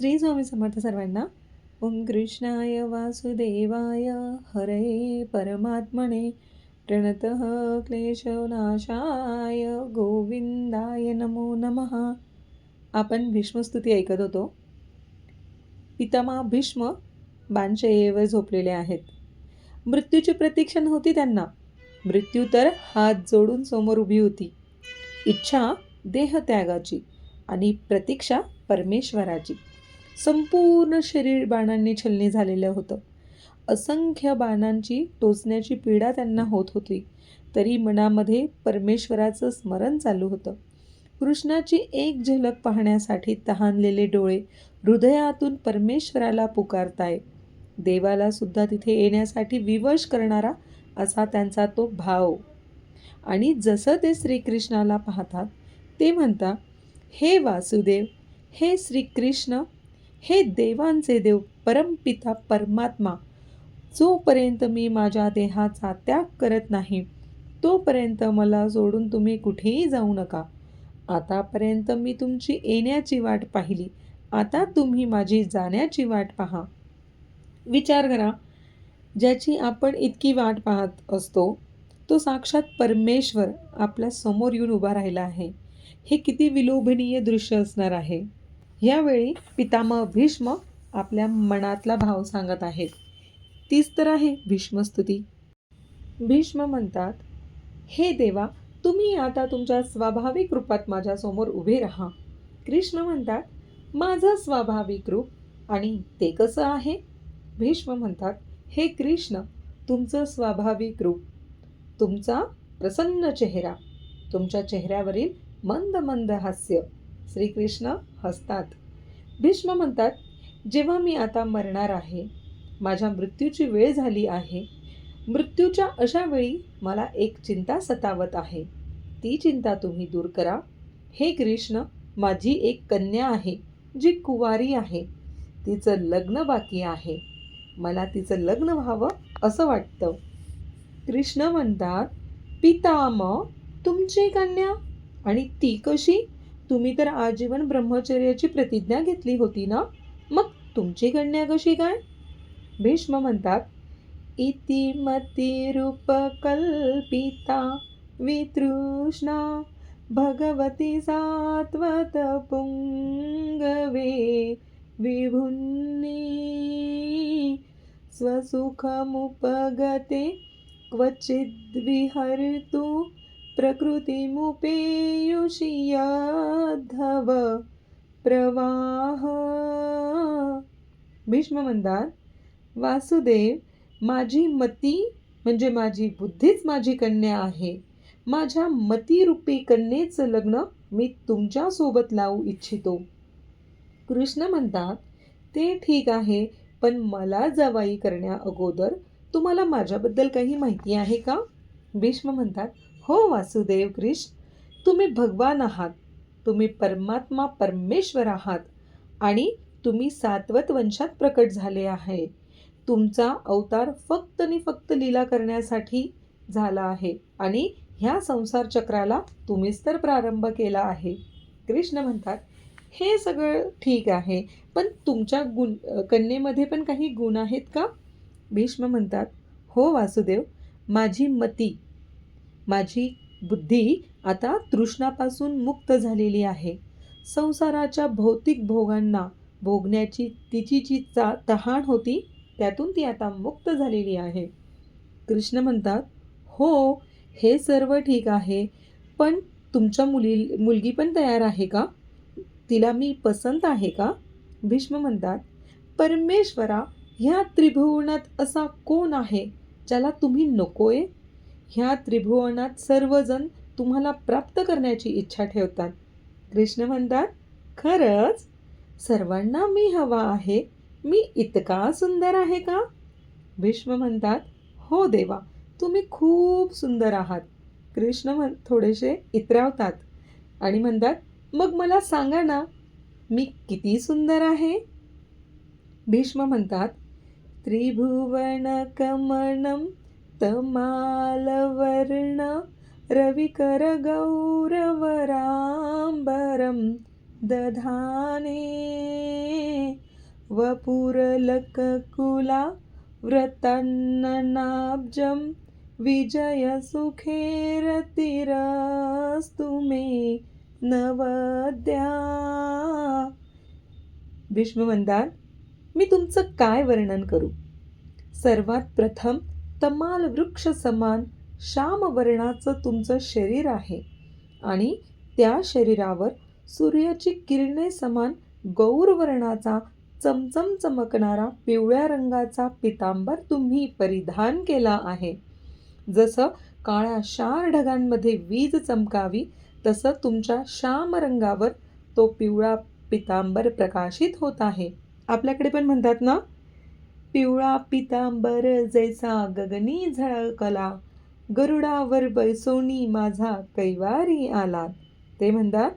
श्री स्वामी समर्थ सर्वांना ओम कृष्णाय वासुदेवाय हरे परमात्मने प्रणत क्लेशनाशाय गोविंदाय नमो नमः. आपण भीष्मस्तुती ऐकत होतो. पितामा भीष्म बाणशय्येवर झोपलेले आहेत. मृत्यूची प्रतीक्षा नव्हती त्यांना. मृत्यू तर हात जोडून समोर उभी होती. इच्छा देहत्यागाची आणि प्रतीक्षा परमेश्वराची. संपूर्ण शरीर बाणांनी छलनी झालेलं होतं. असंख्य बाणांची टोचण्याची पीडा त्यांना होत होती. तरी मनामध्ये परमेश्वराचं स्मरण चालू होतं. कृष्णाची एक झलक पाहण्यासाठी तहानलेले डोळे हृदयातून परमेश्वराला पुकारताय. देवाला सुद्धा तिथे येण्यासाठी विवश करणारा असा त्यांचा तो भाव. आणि जसं ते श्रीकृष्णाला पाहतात ते म्हणतात हे वासुदेव हे श्रीकृष्ण हे देवांचे देव परमपिता परमात्मा. जोपर्यंत मी माझ्या देहाचा त्याग करत नाही तोपर्यंत मला सोडून तुम्ही कुठेही जाऊ नका. आतापर्यंत मी तुमची येण्याची वाट पाहिली. आता तुम्ही माझी जाण्याची वाट पहा. विचार करा ज्याची आपण इतकी वाट पाहत असतो तो साक्षात परमेश्वर आपल्यासमोर येऊन उभा राहिला आहे. हे किती विलोभनीय दृश्य असणार आहे. यावेळी पितामह भीष्म आपल्या मनातला भाव सांगत आहेत. तीच तर आहे भीष्मस्तुती भीष्म म्हणतात हे देवा तुम्ही आता तुमच्या स्वाभाविक रूपात माझ्यासमोर उभे राहा. कृष्ण म्हणतात माझं स्वाभाविक रूप आणि ते कसं आहे? भीष्म म्हणतात हे कृष्ण तुमचं स्वाभाविक रूप. तुमचा प्रसन्न चेहरा. तुमच्या चेहऱ्यावरील मंद मंद हास्य. श्रीकृष्ण हसतात. भीष्म म्हणतात जेव्हा मी आता मरणार आहे माझ्या मृत्यूची वेळ झाली आहे मृत्यूच्या अशा वेळी मला एक चिंता सतावत आहे. ती चिंता तुम्ही दूर करा. हे कृष्ण माझी एक कन्या आहे जी कुवारी आहे. तिचं लग्न बाकी आहे. मला तिचं लग्न व्हावं असं वाटतं. कृष्ण म्हणतात पिताम तुमची कन्या? आणि ती कशी? तुम्ही तर आजीवन ब्रह्मचर्याची प्रतिज्ञा घेतली होती ना? मग तुमची गण्या कशी काय? भीष्म म्हणतात इति मतिरूपकल्पिता वितृष्णा भगवती सात्वत पुङ्गवे विभुन्नी स्वसुखमुपगते क्वचिद्विहर्तु प्रकृतिमुपेयुषियाधव प्रवाह. भीष्म म्हणतात वासुदेव माझी मती म्हणजे माझी बुद्धीच माझी कन्या आहे. माझ्या मतीरूपी कन्येचं लग्न मी तुमच्यासोबत लावू इच्छितो. कृष्ण म्हणतात ते ठीक आहे पण मला जवाई करण्या अगोदर तुम्हाला माझ्याबद्दल काही माहिती आहे का? भीष्म म्हणतात हो वासुदेव कृष्ण तुम्ही भगवान आहात. तुम्ही परमात्मा परमेश्वर आहात. आणि तुम्ही सातवत वंशात प्रकट झाले आहे. तुमचा अवतार फक्त आणि फक्त लीला करण्यासाठी झाला आहे. आणि ह्या संसार चक्राला तुम्हीच तर प्रारंभ केला आहे. कृष्ण म्हणतात हे सगळं ठीक आहे. पण तुमच्या गुण कन्येमध्ये पण काही गुण आहेत का? भीष्म म्हणतात हो वासुदेव. माझी मती माझी बुद्धी आता तृष्णापासून मुक्त झालेली आहे. संसाराच्या भौतिक भोगांना भोगण्याची तिची जी चा तहान होती त्यातून ती आता मुक्त झालेली आहे. कृष्ण म्हणतात हो हे सर्व ठीक आहे पण तुमच्या मुली मुलगी पण तयार आहे का? तिला मी पसंत आहे का? भीष्म म्हणतात परमेश्वरा ह्या त्रिभुवनात असा कोण आहे ज्याला तुम्ही नकोय? ह्या त्रिभुवनात सर्वजण तुम्हाला प्राप्त करण्याची इच्छा ठेवतात. कृष्ण म्हणतात खरंच? सर्वांना मी हवा आहे. मी इतका सुंदर आहे का? भीष्म म्हणतात हो देवा तुम्ही खूप सुंदर आहात. कृष्ण म्हण थोडेसे इतरावतात आणि म्हणतात मग मला सांगा ना मी किती सुंदर आहे? भीष्म म्हणतात त्रिभुवन कमणम तमालवर्ण रविकर गौरवरांबरम दधाने वपुरलककुला व्रतान्ननाब्जं विजयसुखेरतिरस्तु मे नवद्या। भीष्म म्हणतात मी तुमचं काय वर्णन करू? सर्वात प्रथम तमाल वृक्ष समान श्यामवर्णाचं तुमचं शरीर आहे. आणि त्या शरीरावर सूर्याची किरणे समान गौरवर्णाचा चमचम चमकणारा पिवळ्या रंगाचा पितांबर तुम्ही परिधान केला आहे. जसं काळ्या शार ढगांमध्ये वीज चमकावी तसं तुमच्या श्याम रंगावर तो पिवळा पितांबर प्रकाशित होत आहे. आपल्याकडे पण म्हणतात ना पिवळा पितांबर जैसा गगनी झळकला. गरुडावर बैसोनी माझा कैवारी आला. ते म्हणतात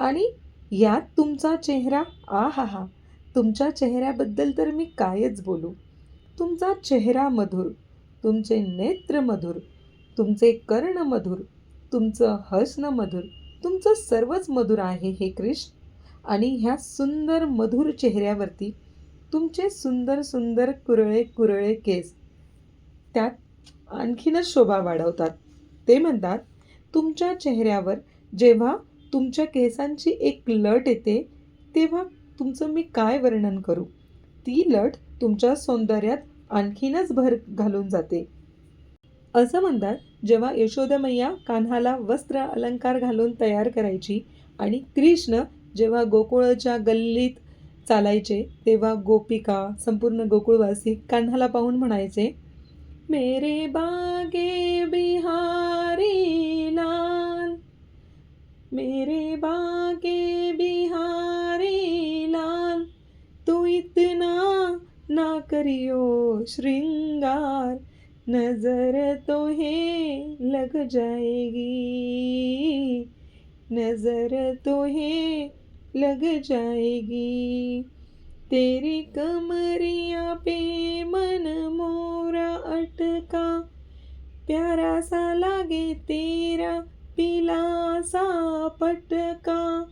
आणि यात तुमचा चेहरा? आ हा हा तुमच्या चेहऱ्याबद्दल तर मी कायच बोलू. तुमचा चेहरा मधुर तुमचे नेत्र मधुर तुमचे कर्ण मधुर तुमचं हसणं मधुर तुमचं सर्वच मधुर आहे हे कृष्ण. आणि ह्या सुंदर मधुर चेहऱ्यावरती तुमचे सुंदर सुंदर कुरळे कुरळे केस. त्यात आणखीनच शोभा वाढवतात. ते म्हणतात तुमच्या चेहऱ्यावर जेव्हा तुमच्या केसांची एक लट येते तेव्हा तुमचं मी काय वर्णन करू? ती लट तुमच्या सौंदर्यात आणखीनच भर घालून जाते. असं म्हणतात जेव्हा यशोदमय्या कान्हाला वस्त्र अलंकार घालून तयार करायची आणि कृष्ण जेव्हा गोकुळच्या गल्लीत चालायचे. तेव्हा गोपिका संपूर्ण गोकुळवासी कान्हाला पाहून म्हणायचे मेरे बागे बिहारी लाल मेरे बागे बिहारी लाल तू इतना ना करियो श्रृंगार नजर तो हे लग जाएगी नजर तो हे लग जाएगी। तेरी कमरिया पे मन मोरा अटका। प्यारा सा लागे तेरा पीला सा पटका।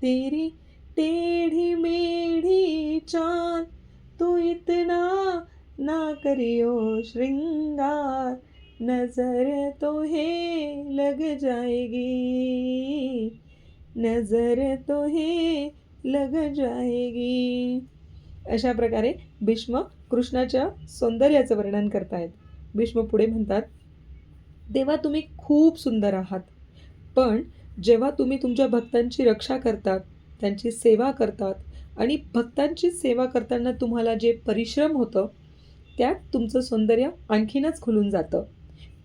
तेरी टेढ़ी मेढ़ी चाल, तू इतना ना करियो श्रृंगार। नज़र तो है लग जाएगी। नजर तो हे लग जाएगी. अशा प्रकारे भीष्म कृष्णाच्या सौंदर्याचं वर्णन करतायत. भीष्म पुढे म्हणतात देवा तुम्ही खूप सुंदर आहात. पण जेव्हा तुम्ही तुमच्या भक्तांची रक्षा करतात त्यांची सेवा करतात आणि भक्तांची सेवा करताना तुम्हाला जे परिश्रम होतं त्यात तुमचं सौंदर्य आणखीनच खुलून जातं.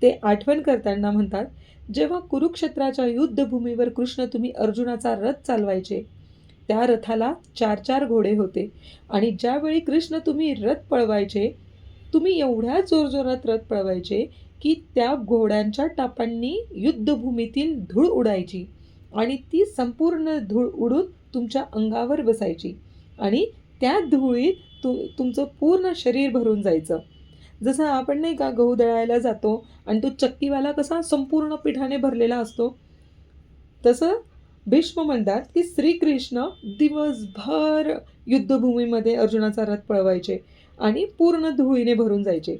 ते आठवण करताना म्हणतात जेव्हा कुरुक्षेत्राच्या युद्धभूमीवर कृष्ण तुम्ही अर्जुनाचा रथ चालवायचे त्या रथाला चार चार घोडे होते आणि ज्यावेळी कृष्ण तुम्ही रथ पळवायचे तुम्ही एवढ्या जोरजोरात रथ पळवायचे की त्या घोड्यांच्या टापांनी युद्धभूमीतील धूळ उडायची आणि ती संपूर्ण धूळ उडून तुमच्या अंगावर बसायची आणि त्या धुळीत तु तुमचं पूर्ण शरीर भरून जायचं. जसं आपण नाही का गहू दळायला जातो आणि तो चक्कीवाला कसा संपूर्ण पिठाने भरलेला असतो तसं भीष्म म्हणतात की श्रीकृष्ण दिवसभर युद्धभूमीमध्ये अर्जुनाचा रथ पळवायचे आणि पूर्ण धुळीने भरून जायचे.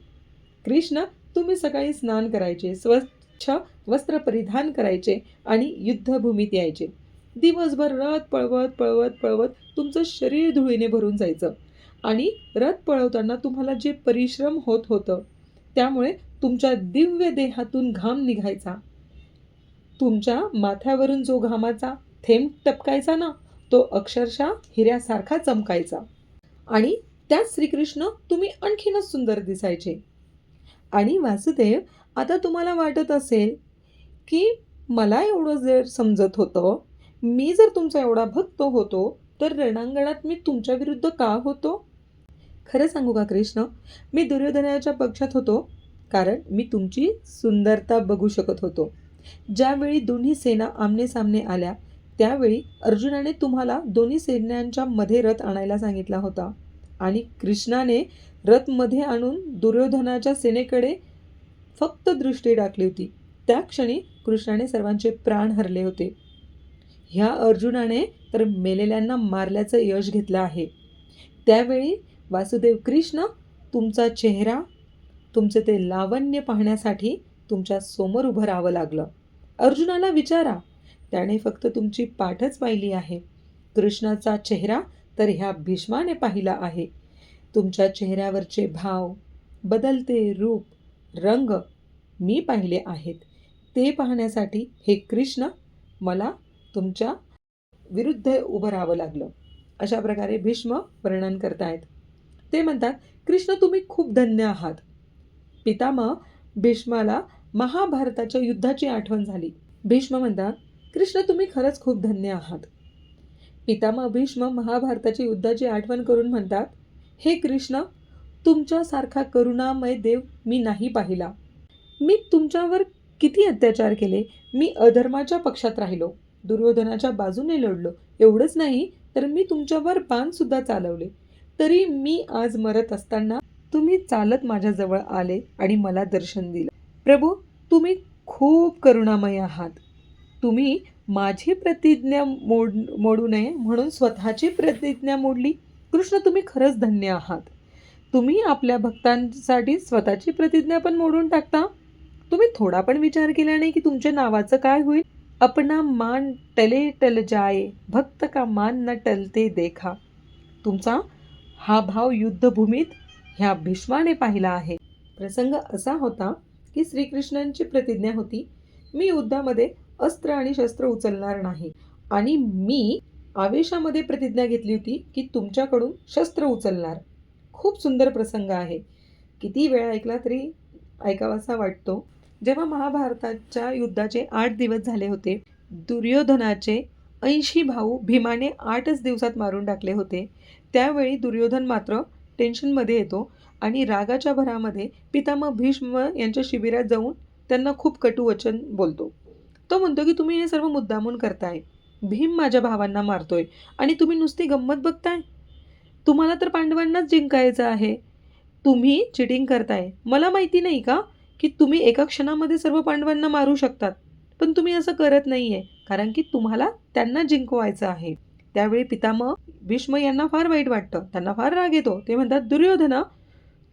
कृष्ण तुम्ही सकाळी स्नान करायचे स्वच्छ वस्त्र परिधान करायचे आणि युद्धभूमीत यायचे. दिवसभर रथ पळवत पळवत पळवत तुमचं शरीर धुळीने भरून जायचं. आणि रथ पळवताना तुम्हाला जे परिश्रम होत होतं त्यामुळे तुमच्या दिव्य देहातून घाम निघायचा. तुमच्या माथ्यावरून जो घामाचा थेंब टपकायचा ना तो अक्षरशः हिऱ्यासारखा चमकायचा. आणि त्यात श्रीकृष्ण तुम्ही आणखीनच सुंदर दिसायचे. आणि वासुदेव आता तुम्हाला वाटत असेल की मला एवढं जर समजत होतं मी जर तुमचा एवढा भक्त होतो तर रणांगणात मी तुमच्याविरुद्ध का होतो? खरं सांगू का कृष्ण? मी दुर्योधनाच्या पक्षात होतो कारण मी तुमची सुंदरता बघू शकत होतो. ज्यावेळी दोन्ही सेना आमने सामने आल्या त्यावेळी अर्जुनाने तुम्हाला दोन्ही सैन्यांच्या मध्ये रथ आणायला सांगितला होता आणि कृष्णाने रथमध्ये आणून दुर्योधनाच्या सेनेकडे फक्त दृष्टी टाकली होती. त्या क्षणी कृष्णाने सर्वांचे प्राण हरले होते. ह्या अर्जुनाने तर मेलेल्यांना मारल्याचं यश घेतलं आहे. त्यावेळी वासुदेव कृष्ण तुमचा चेहरा तुमचे ते लावण्य पाहण्यासाठी तुमच्यासमोर उभं राहावं लागलं. अर्जुनाला विचारा त्याने फक्त तुमची पाठच पाहिली आहे. कृष्णाचा चेहरा तर ह्या भीष्माने पाहिला आहे. तुमच्या चेहऱ्यावरचे भाव बदलते रूप रंग मी पाहिले आहेत. ते पाहण्यासाठी हे कृष्ण मला तुमच्या विरुद्ध उभं राहावं लागलं. अशा प्रकारे भीष्म वर्णन करतायत. ते म्हणतात कृष्ण तुम्ही खूप धन्य आहात. पितामह भीष्माला महाभारताच्या युद्धाची आठवण झाली. भीष्म म्हणतात कृष्ण तुम्ही खरंच खूप धन्य आहात. पितामह भीष्म महाभारताची युद्धाची आठवण करून म्हणतात हे कृष्ण तुमच्यासारखा करुणामय देव मी नाही पाहिला. मी तुमच्यावर किती अत्याचार केले? मी अधर्माच्या पक्षात राहिलो. दुर्योधनाच्या बाजूने लढलो. एवढंच नाही तर मी तुमच्यावर बाणसुद्धा चालवले. तरी मी आज मरत असताना तुम्ही चालत माझ्याजवळ आले आणि मला दर्शन दिलं. प्रभू तुम्ही खूप करुणामय आहात. तुम्ही माझी प्रतिज्ञा मोड मोडू नये म्हणून स्वतःची प्रतिज्ञा मोडली. कृष्ण तुम्ही खरंच धन्य आहात. तुम्ही आपल्या भक्तांसाठी स्वतःची प्रतिज्ञा पण मोडून टाकता. तुम्ही थोडा पण विचार केला नाही की तुमच्या नावाचं काय होईल? अपना मान टले टल जाये भक्त का मान न टलते देखा. तुमचा हा भाव युद्धभूमीत ह्या भीष्माने पाहिला आहे. प्रसंग असा होता की श्रीकृष्णांची प्रतिज्ञा होती मी युद्धामध्ये अस्त्र आणि शस्त्र उचलणार नाही. आणि मी आवेशामध्ये प्रतिज्ञा घेतली होती की तुमच्याकडून शस्त्र उचलणार. खूप सुंदर प्रसंग आहे. किती वेळा ऐकला तरी ऐकावासा वाटतो. जेव्हा महाभारताच्या युद्धाचे आठ दिवस झाले होते दुर्योधनाचे ऐंशी भाऊ भीमाने आठच दिवसात मारून टाकले होते. त्यावेळी दुर्योधन मात्र टेन्शनमध्ये येतो आणि रागाच्या भरामध्ये पितामह भीष्म यांच्या शिबिरात जाऊन त्यांना खूप कटुवचन बोलतो. तो म्हणतो की तुम्ही हे सर्व मुद्दामून करताय. भीम माझ्या भावांना मारतोय आणि तुम्ही नुसती गंमत बघताय. तुम्हाला तर पांडवांनाच जिंकायचं आहे. तुम्ही चिटिंग करताय. मला माहिती नाही का की तुम्ही एका क्षणामध्ये सर्व पांडवांना मारू शकतात पण तुम्ही असं करत नाही आहे कारण की तुम्हाला त्यांना जिंकवायचं आहे. त्यावेळी पितामह भीष्म यांना फार वाईट वाटतं. त्यांना फार राग येतो. ते म्हणतात दुर्योधना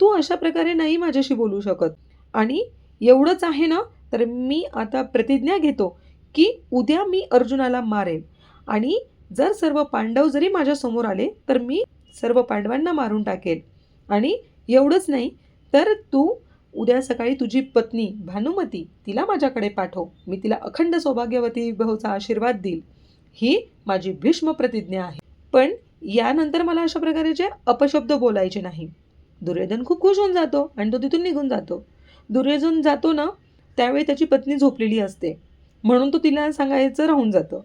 तू अशा प्रकारे नाही माझ्याशी बोलू शकत. आणि एवढंच आहे ना तर मी आता प्रतिज्ञा घेतो की उद्या मी अर्जुनाला मारेन. आणि जर सर्व पांडव जरी माझ्यासमोर आले तर मी सर्व पांडवांना मारून टाकेन. आणि एवढंच नाही तर तू उद्या सकाळी तुझी पत्नी भानुमती तिला माझ्याकडे पाठव. मी तिला अखंड सौभाग्यवती भाऊचा आशीर्वाद देईल. ही माझी भीष्म प्रतिज्ञा आहे. पण यानंतर मला अशा प्रकारचे अपशब्द बोलायचे नाही. दुर्योधन खूप खुश होऊन जातो आणि तो तिथून निघून जातो. दुर्योधन जातो ना त्यावेळी त्याची पत्नी झोपलेली असते. म्हणून तो तिला सांगायचं राहून जातं.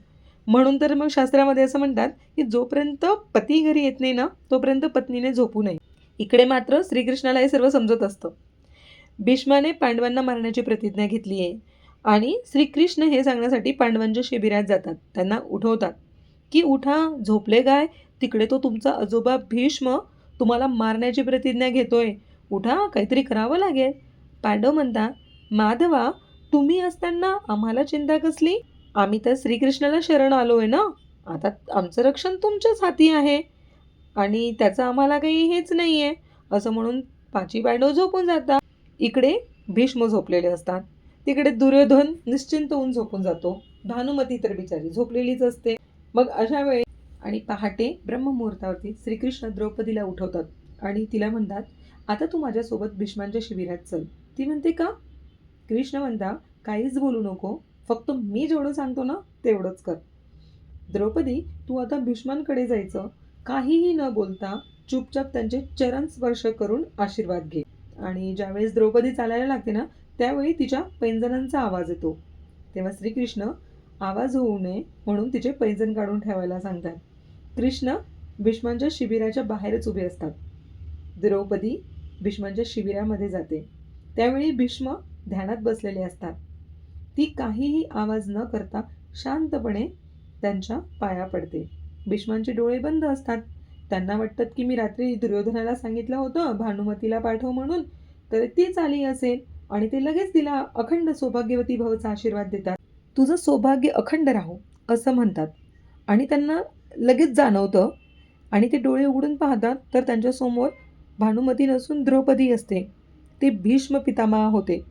म्हणून तर मग शास्त्रामध्ये असं म्हणतात की जोपर्यंत पती घरी येत नाही ना तोपर्यंत पत्नीने झोपू नये. इकडे मात्र श्रीकृष्णाला हे सर्व समजत असतं. भीष्माने पांडवांना मारण्याची प्रतिज्ञा घेतली आहे आणि श्रीकृष्ण हे सांगण्यासाठी पांडवांच्या शिबिरात जातात. त्यांना उठवतात की उठा झोपले काय? तिकडे तो तुमचा आजोबा भीष्म तुम्हाला मारण्याची प्रतिज्ञा घेतोय. उठा काहीतरी करावं लागेल. पांडव म्हणता माधवा तुम्ही असताना आम्हाला चिंता कसली? आम्ही तर श्रीकृष्णाला शरण आलो आहे ना? आता आमचं रक्षण तुमच्याच हाती आहे आणि त्याचं आम्हाला काही हेच नाही आहे असं म्हणून पाची पांडव झोपून जातात. इकडे भीष्म झोपलेले असतात. तिकडे दुर्योधन निश्चिंत होऊन झोपून जातो. भानुमती तर बिचारी झोपलेलीच असते. मग अशा वेळी आणि पहाटे ब्रह्ममुहूर्तावरती श्रीकृष्ण द्रौपदीला उठवतात आणि तिला म्हणतात आता तू माझ्यासोबत भीष्मांच्या शिबिरात चल. ती म्हणते का? कृष्ण म्हणता काहीच बोलू नको. फक्त मी जेवढं सांगतो ना तेवढंच कर. द्रौपदी तू आता भीष्मांकडे जायचं. काहीही न बोलता चुपचाप त्यांचे चरण स्पर्श करून आशीर्वाद घे. आणि ज्यावेळेस द्रौपदी चालायला लागते ना त्यावेळी तिच्या पैंजणांचा आवाज येतो. तेव्हा श्रीकृष्ण आवाज होऊ नये म्हणून तिचे पैंजण काढून ठेवायला सांगतात. कृष्ण भीष्मांच्या शिबिराच्या बाहेरच उभे असतात. द्रौपदी भीष्मांच्या शिबिरामध्ये जाते. त्यावेळी भीष्म ध्यानात बसलेले असतात. ती काहीही आवाज न करता शांतपणे त्यांच्या पाया पडते. भीष्मांचे डोळे बंद असतात. त्यांना वाटतात की मी रात्री दुर्योधनाला सांगितलं होतं भानुमतीला पाठव म्हणून. तर तीच आली असेल. आणि ते लगेच तिला अखंड सौभाग्यवती भावाचा आशीर्वाद देतात. तुझं सौभाग्य अखंड राहो असं म्हणतात. आणि त्यांना लगेच जाणवतं. आणि ते डोळे उघडून पाहतात तर त्यांच्यासमोर भानुमती नसून द्रौपदी असते. ते भीष्म पितामह होते.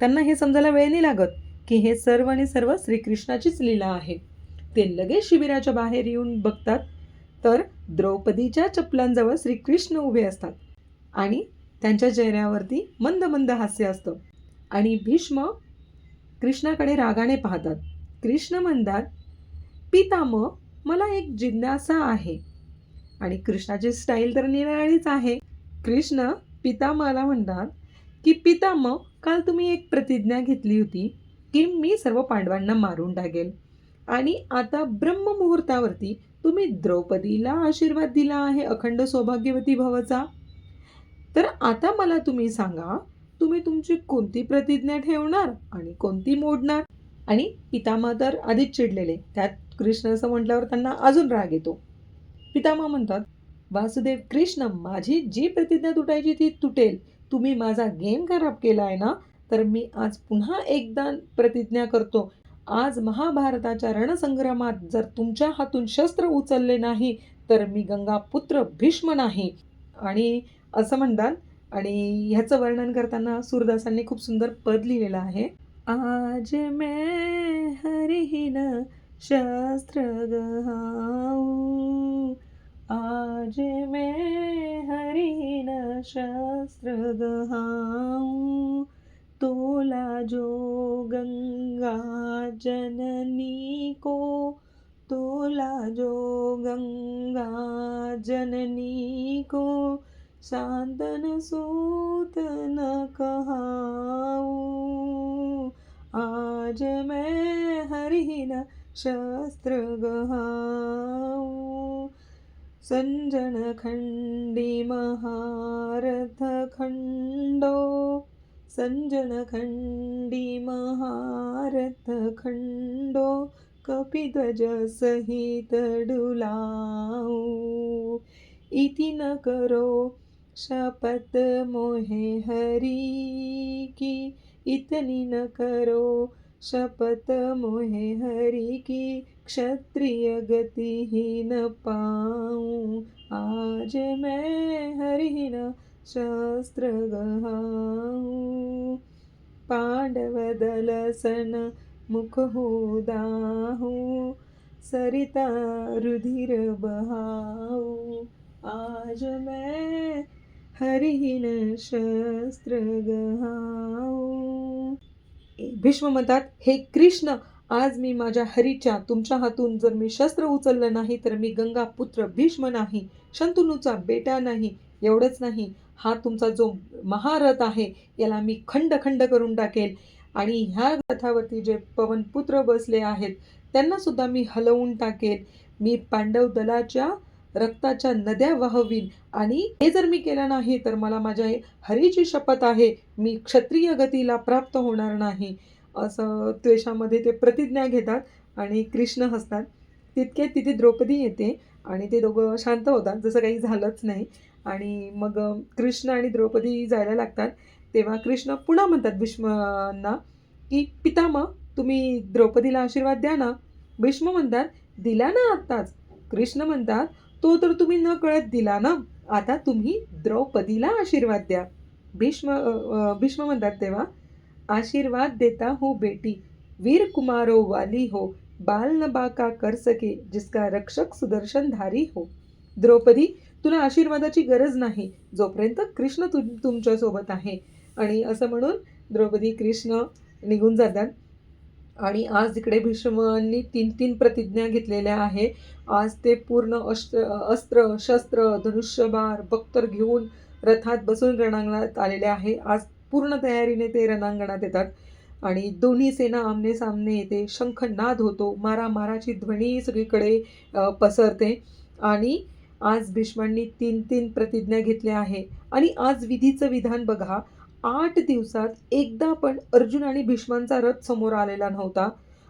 त्यांना हे समजायला वेळ नाही लागत की हे सर्व आणि सर्व श्रीकृष्णाचीच लीला आहे. ते लगेच शिबिराच्या बाहेर येऊन बघतात तर द्रौपदीच्या चपलांजवळ श्रीकृष्ण उभे असतात. आणि त्यांच्या चेहऱ्यावरती मंद मंद हास्य असतं. आणि भीष्म कृष्णाकडे रागाने पाहतात. कृष्ण म्हणतात पिताम मला एक जिज्ञासा आहे. आणि कृष्णाची स्टाईल तर निराळीच आहे. कृष्ण पितामाला म्हणतात की पितामह काल तुम्ही एक प्रतिज्ञा घेतली होती की मी सर्व पांडवांना मारून टाकेल. आणि आता ब्रह्ममुहूर्तावरती तुम्ही द्रौपदीला आशीर्वाद दिला आहे अखंड सौभाग्यवती भवचा. तर आता मला तुम्ही सांगा तुम्ही तुमची कोणती प्रतिज्ञा ठेवणार आणि कोणती मोडणार? आणि पितामा तर आधीच चिडलेले त्यात कृष्ण असं म्हटल्यावर त्यांना अजून राग येतो. पितामा म्हणतात वासुदेव कृष्ण माझी जी प्रतिज्ञा तुटायची ती तुटेल. तुम्ही माझा गेम खराब केला आहे ना? तर मी आज पुन्हा एकदा प्रतिज्ञा करतो. आज महाभारताच्या रणसंग्रामात जर तुमच्या हातून शस्त्र उचलले नाही तर मी गंगापुत्र भीष्म नाही. आणि असं म्हणतात. आणि ह्याचं वर्णन करताना सूरदासांनी खूप सुंदर पद लिहिलेलं आहे. आज मैं हरिहीन शास्त्र गहाऊ. आज मैं हरिहीन शास्त्र गहाऊ. तोला जो गंगा जननी को तोला जो गंगा जननी को शांतन सूत न कहाऊ आज मैं हरिहीन शस्त्र गहाऊ संजन खंडी महारथ खंडो। संजन खंडी महारथ खंडो। कपिध्वज सहित डुलाऊ इति न करो शपथ मोहे हरी की इतनी न करो। शपथ मोहे हरी की क्षत्रिय गतिहीन पाऊं। आज मैं हरिहीन शास्त्र गहाऊँ। पांडव दलसन मुख हो दाहू सरिता रुधिर बहाऊ। आज मैं हरिहीन शस्त्र भीष्म म्हणतात हे कृष्ण आज मी माझ्या हरीच्या तुमच्या हातून जर मी शस्त्र उचललं नाही तर मी गंगा पुत्र भीष्म नाही शंतनूचा बेटा नाही एवढंच नाही. हा तुमचा जो महारथ आहे याला मी खंड खंड करून टाकेल. आणि ह्या रथावरती जे पवनपुत्र बसले आहेत त्यांना सुद्धा मी हलवून टाकेल. मी पांडव दलाच्या रक्ताच्या नद्या वाहवीन. आणि हे जर मी केलं नाही तर मला माझ्या हरीची शपथ आहे. मी क्षत्रिय गतीला प्राप्त होणार नाही. असं त्वेषामध्ये ते प्रतिज्ञा घेतात आणि कृष्ण हसतात. तितके तिथे द्रौपदी येते आणि ते दोघं शांत होतात. जसं काही झालंच नाही. आणि मग कृष्ण आणि द्रौपदी जायला लागतात. तेव्हा कृष्ण पुन्हा म्हणतात भीष्मांना की पितामह तुम्ही द्रौपदीला आशीर्वाद द्या ना. भीष्म म्हणतात दिला ना आत्ताच. कृष्ण म्हणतात तो तर तुम्ही न कळत दिला ना? आता तुम्ही द्रौपदीला आशीर्वाद द्या. भीष्म भीष्म म्हणतात तेव्हा आशीर्वाद देता हो बेटी वीर कुमारो वाली हो बाल न बाका कर सके जिसका रक्षक सुदर्शन धारी हो. द्रौपदी तुला आशीर्वादाची गरज नाही. जोपर्यंत कृष्ण तु तुमच्यासोबत आहे. आणि असं म्हणून द्रौपदी कृष्ण निघून जातात. आणि आज इकडे भीष्मांनी तीन तीन प्रतिज्ञा घेतलेल्या आहे. आज ते पूर्ण अस्त्र अस्त्र शस्त्र धनुष्यबार बख्तर घेऊन रथात बसून रणांगणात आलेले आहे. आज पूर्ण तयारीने ते रणांगणात येतात. आणि दोन्ही सेना आमने सामने येते शंखनाद होतो. मारा माराची ध्वनी सगळीकडे पसरते. आणि आज भीष्मांनी तीन तीन प्रतिज्ञा घेतल्या आहे. आणि आज विधीचं विधान बघा. आठ दिवसात एकदा पण अर्जुन आणि भीष्मांचा रथ समोर आलेला नव्हता.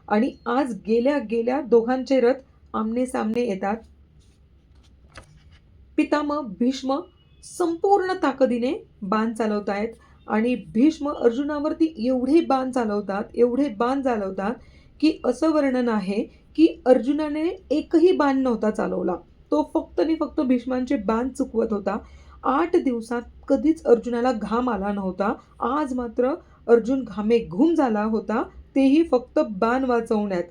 आणि आज गेल्या गेल्या दोघांचे रथ आमने सामने येतात. पितामह भीष्म संपूर्ण ताकदीने बाण चालवत आहेत आणि भीष्म अर्जुनावरती एवढे बाण चालवतात एवढे बाण चालवतात की असं वर्णन आहे की अर्जुनाने एकही बाण नव्हता चालवला. तो फक्त आणि फक्त भीष्मांचे बाण चुकवत होता. आठ दिवसात कधीच अर्जुनाला घाम आला नव्हता. आज मात्र अर्जुन घामे घुम झाला होता तेही फक्त बाण वाचवण्यात.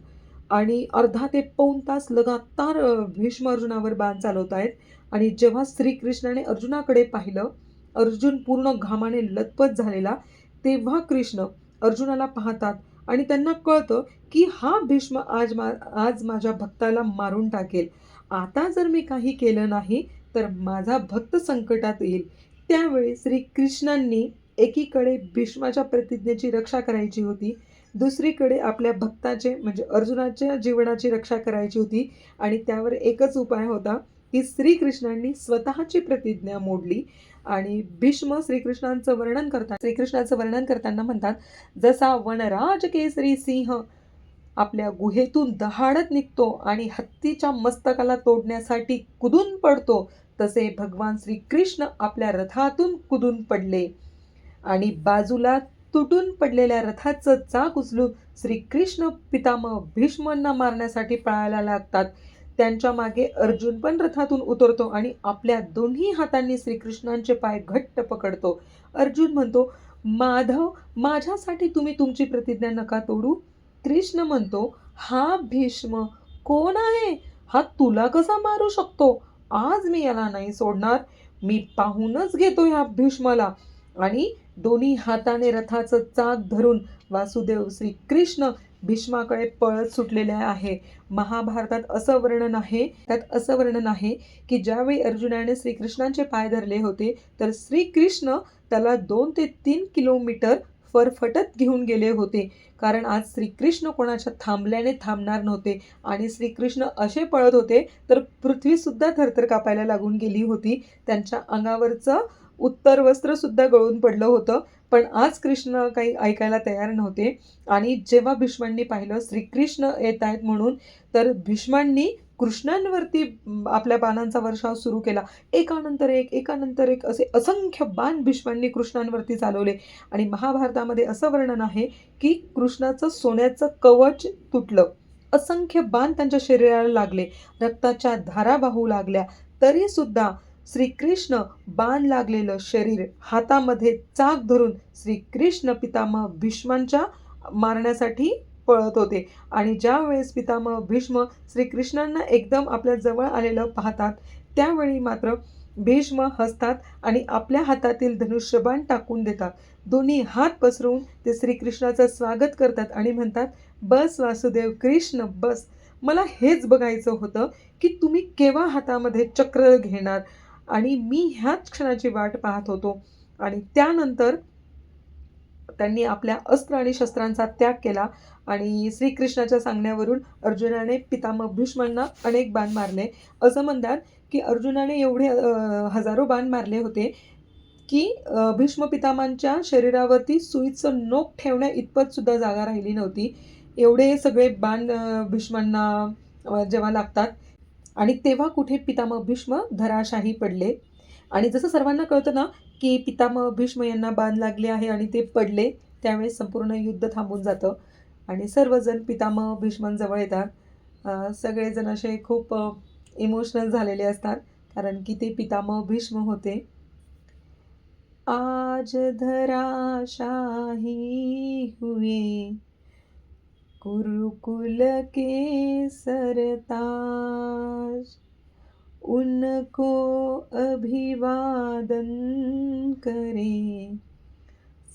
आणि अर्धा ते पाऊण तास लगातार भीष्म अर्जुनावर बाण चालवत आहेत आणि जेव्हा श्रीकृष्णाने अर्जुनाकडे पाहिलं अर्जुन पूर्ण घामाने लतपत झालेला तेव्हा कृष्ण अर्जुनाला पाहतात आणि त्यांना कळतं की हा भीष्म आज मा आज माझ्या भक्ताला मारून टाकेल. आता जर मी काही केलं नाही तर माझा भक्त संकटात येईल. त्यावेळी श्रीकृष्णांनी एकीकडे भीष्माच्या प्रतिज्ञेची रक्षा करायची होती. दुसरीकडे आपल्या भक्ताचे म्हणजे अर्जुनाच्या जीवनाची रक्षा करायची होती. आणि त्यावर एकच उपाय होता की श्रीकृष्णांनी स्वतःची प्रतिज्ञा मोडली. आणि भीष्म श्रीकृष्णांचं वर्णन करतात श्रीकृष्णाचं वर्णन करताना म्हणतात जसा वनराज केसरी सिंह आपल्या गुहेतून दहाडत निघतो आणि हत्तीच्या मस्तकाला तोडण्यासाठी कुदून पडतो तसे भगवान श्रीकृष्ण आपल्या रथातून कुदून पडले आणि बाजूला तुटून पडलेल्या रथाचं चाक उचलून श्रीकृष्ण पितामह भीष्मांना मारण्यासाठी पळायला लागतात. त्यांच्या मागे अर्जुन पण रथातून उतरतो आणि आपल्या दोन्ही हातांनी श्रीकृष्णांचे पाय घट्ट पकडतो. अर्जुन म्हणतो माधव माझ्यासाठी तुम्ही तुमची प्रतिज्ञा नका तोडू. कृष्ण म्हणतो हा भीष्म कोण आहे? हा तुला कसा मारू शकतो? आज मी याला नाही सोडणार. मी पाहूनच घेतो ह्या भीष्माला. आणि दोन्ही हाताने रथाचं चाक धरून वासुदेव श्रीकृष्ण भीष्माकडे पळत सुटलेले आहे. महाभारतात असं वर्णन आहे त्यात असं वर्णन आहे की ज्यावेळी अर्जुनाने श्रीकृष्णांचे पाय धरले होते तर श्रीकृष्ण त्याला दोन ते तीन किलोमीटर फरफटत घेऊन गेले होते. कारण आज श्रीकृष्ण कोणाच्या थांबल्याने थांबणार नव्हते आणि श्रीकृष्ण असे पळत होते तर पृथ्वीसुद्धा थरथर कापायला लागून गेली होती. त्यांच्या अंगावरचं उत्तर वस्त्रसुद्धा गळून पडलं होतं. पण आज कृष्ण काही ऐकायला तयार नव्हते. आणि जेव्हा भीष्मांनी पाहिलं श्रीकृष्ण येत आहेत म्हणून तर भीष्मांनी कृष्णांवरती आपल्या बाणांचा वर्षाव सुरू केला. एकानंतर एक एकानंतर एक असे असंख्य बाण भीष्मांनी कृष्णांवरती चालवले. आणि महाभारतामध्ये असं वर्णन आहे की कृष्णाचं सोन्याचं कवच तुटलं. असंख्य बाण त्यांच्या शरीराला लागले. रक्ताच्या धारा वाहू लागल्या. तरीसुद्धा श्रीकृष्ण बाण लागलेलं शरीर हातामध्ये चाक धरून श्रीकृष्ण पितामह भीष्मांच्या मारण्यासाठी पळत होते. आणि ज्यावेळेस पितामह भीष्म श्रीकृष्णांना एकदम आपल्या जवळ आलेलं पाहतात त्यावेळी मात्र भीष्म हसतात आणि आपल्या हातातील धनुष्यबाण टाकून देतात. दोन्ही हात पसरवून ते श्रीकृष्णाचं स्वागत करतात आणि म्हणतात बस वासुदेव कृष्ण बस. मला हेच बघायचं होतं की तुम्ही केव्हा हातामध्ये चक्र घेणार? आणि मी ह्याच क्षणाची वाट पाहत होतो. आणि त्यानंतर त्यांनी आपल्या अस्त्र आणि शस्त्रांचा त्याग केला आणि श्रीकृष्णाच्या सांगण्यावरून अर्जुनाने पितामह भीष्मांना अनेक बाण मारले. असं म्हणतात की अर्जुनाने एवढे हजारो बाण मारले होते की भीष्म पितामांच्या शरीरावरती सुईचं नोक ठेवण्या इतपत सुद्धा जागा राहिली नव्हती. एवढे सगळे बाण भीष्मांना जेव्हा लागतात आणि तेव्हा कुठे पितामह भीष्म धराशाही पडले. आणि जसं सर्वांना कळतं ना की पितामह भीष्म यांना बाण लागले आहे आणि ते पडले त्यावेळेस संपूर्ण युद्ध थांबून जातं. आणि सर्वजण पितामह भीष्मांजवळ येतात. सगळेजण असे खूप इमोशनल झालेले असतात कारण की ते पितामह भीष्म होते. आज धराशाही हुए कुरुकुल के सरताज. उनको अभिवादन करे।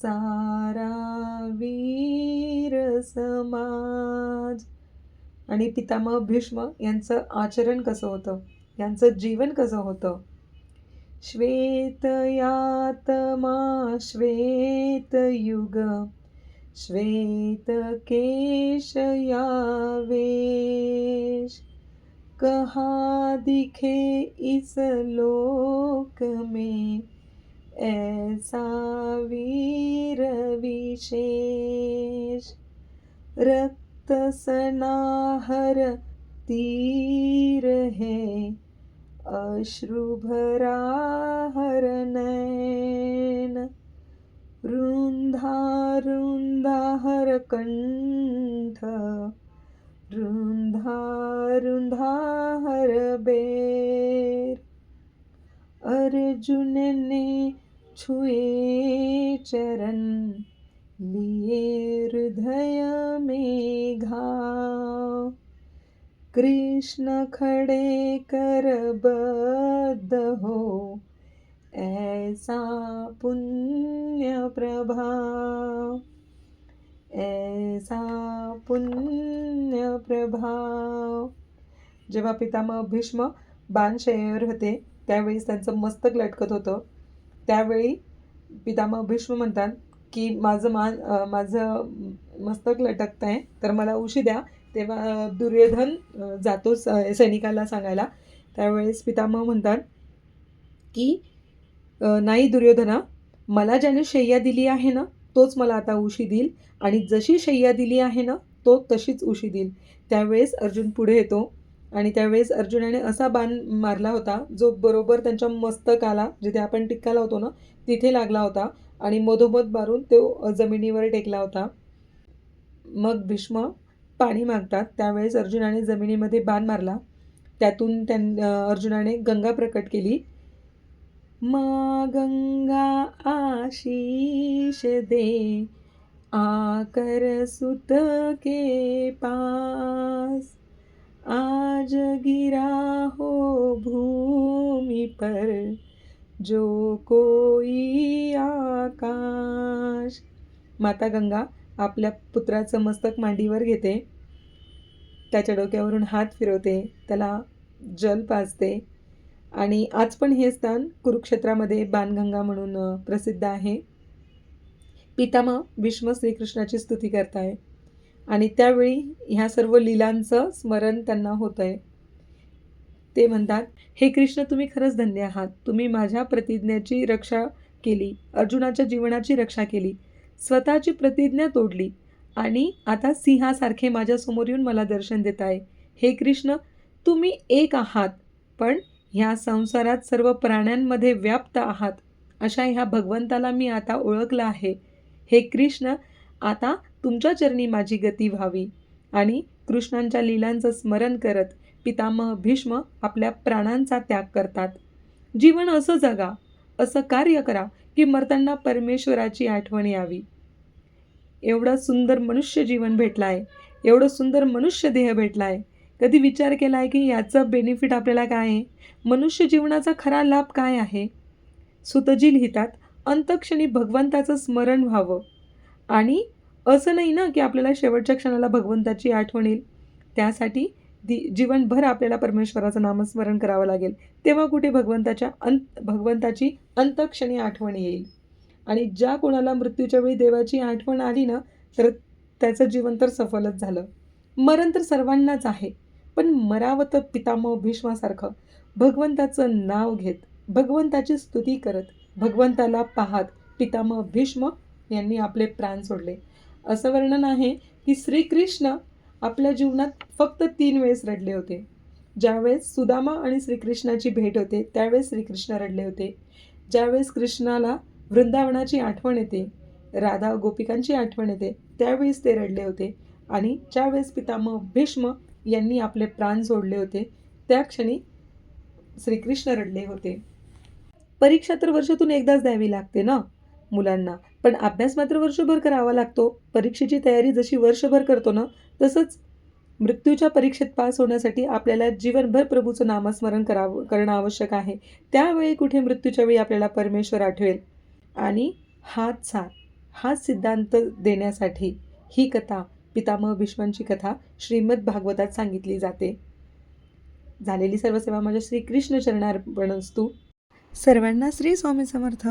सारा वीर समाज। आणि पितामह भीष्म यांचं आचरण कसं होतं? यांचं जीवन कसं होतं? श्वेतयातमा श्वेतयुग। श्वेतकेशयावेश। कहाँ दिखे इस लोक में? ऐसा वीर विशेष। रक्त सनाहर तीर है। अश्रुभरा हर नैन रुंधा रुंधा हर कंठ छुए चरण लिए हृदय मेघा। कृष्ण खड़े कर हो ऐसा पुण्य प्रभा। ऐसा पुण्य प्रभाव जेव्हा पितामह भीष्म बाणशय्येवर होते त्यावेळी त्यांचं मस्तक लटकत होतं. त्यावेळी पितामह भीष्म म्हणतात की माझं मान माझं मस्तक लटकत आहे तर मला उशी द्या. तेव्हा दुर्योधन जातो स- सैनिकाला सांगायला. त्यावेळेस पितामह म्हणतात की नाही दुर्योधना मला ज्याने शय्या दिली आहे ना तोच मला आता उशी देईल. आणि जशी शय्या दिली आहे ना तो तशीच उशी देईल. त्यावेळेस अर्जुन पुढे येतो. आणि त्यावेळेस अर्जुनाने असा बाण मारला होता जो बरोबर त्यांच्या मस्तकाला जिथे आपण टिक्का लावतो ना तिथे लागला होता आणि मधोमध मारून तो जमिनीवर टेकला होता. मग भीष्म पाणी मागतात. त्यावेळेस अर्जुनाने जमिनीमध्ये बाण मारला. त्यातून त्यां अर्जुनाने गंगा प्रकट केली. मा गंगा आशीष दे आकर सुत के पास आज गिरा हो भूमि पर जो कोई आकाश। माता गंगा आपल्या पुत्राचं मस्तक मांडीवर घेते. त्याच्या डोक्यावरून हात फिरवते. त्याला जल पाजते. आणि आज पण हे स्थान कुरुक्षेत्रामध्ये बाणगंगा म्हणून प्रसिद्ध आहे. पितामा भीष्म श्रीकृष्णाची स्तुती करताय. आणि त्यावेळी ह्या सर्व लीलांचं स्मरण त्यांना होतं आहे ते म्हणतात हे कृष्ण तुम्ही खरंच धन्य आहात. तुम्ही माझ्या प्रतिज्ञेची रक्षा केली अर्जुनाच्या जीवनाची रक्षा केली स्वतःची प्रतिज्ञा तोडली आणि आता सिंहासारखे माझ्यासमोर येऊन मला दर्शन देत आहे हे कृष्ण तुम्ही एक आहात पण ह्या संसारात सर्व प्राण्यांमध्ये व्याप्त आहात. अशा ह्या भगवंताला मी आता ओळखलं आहे. हे कृष्ण आता तुमच्या चरणी माझी गती व्हावी. आणि कृष्णांच्या लीलांचं स्मरण करत पितामह भीष्म आपल्या प्राणांचा त्याग करतात. जीवन असं जगा असं कार्य करा की मरताना परमेश्वराची आठवण यावी. एवढं सुंदर मनुष्य जीवन भेटलं आहे एवढं सुंदर मनुष्य देह भेटला आहे कधी विचार केला आहे की याचं बेनिफिट आपल्याला काय आहे? मनुष्य जीवनाचा खरा लाभ काय आहे? सुतजी लिहितात अंतक्षणी भगवंताचं स्मरण व्हावं. आणि असं नाही ना की आपल्याला शेवटच्या क्षणाला भगवंताची आठवण येईल. त्यासाठी दि जीवनभर आपल्याला परमेश्वराचं नामस्मरण करावं लागेल. तेव्हा कुठे भगवंताच्या अंत भगवंताची अंतक्षणी आठवण येईल. आणि ज्या कोणाला मृत्यूच्या वेळी देवाची आठवण आली ना तर त्याचं जीवन तर सफलच झालं. मरण तर सर्वांनाच आहे. पण मरावं तर पितामह भीष्मासारखं भगवंताचं नाव घेत भगवंताची स्तुती करत भगवंताला पाहत पितामह भीष्म यांनी आपले प्राण सोडले. असं वर्णन आहे की श्रीकृष्ण आपल्या जीवनात फक्त तीन वेळेस रडले होते. ज्यावेळेस सुदामा आणि श्रीकृष्णाची भेट होते त्यावेळेस श्रीकृष्ण रडले होते. ज्यावेळेस कृष्णाला वृंदावनाची आठवण येते राधा गोपिकांची आठवण येते त्यावेळेस ते रडले होते. आणि ज्यावेळेस पितामह भीष्म यांनी आपले प्राण सोडले होते त्या क्षणी श्रीकृष्ण रडले होते. परीक्षा तर वर्षातून एकदाच द्यावी लागते ना मुलांना. पण अभ्यास मात्र वर्षभर करावा लागतो. परीक्षेची तयारी जशी वर्षभर करतो ना तसंच मृत्यूच्या परीक्षेत पास होण्यासाठी आपल्याला जीवनभर प्रभूचं नामस्मरण करावं करणं आवश्यक आहे. त्यावेळी कुठे मृत्यूच्या वेळी आपल्याला परमेश्वर आठवेल? आणि हाच साथ हाच सिद्धांत देण्यासाठी ही कथा पितामह भीष्मांची कथा श्रीमद भागवतात सांगितली जाते. झालेली सर्व सेवा माझ्या श्रीकृष्ण चरणार्पण असतो सर्वांना श्री स्वामी समर्थ.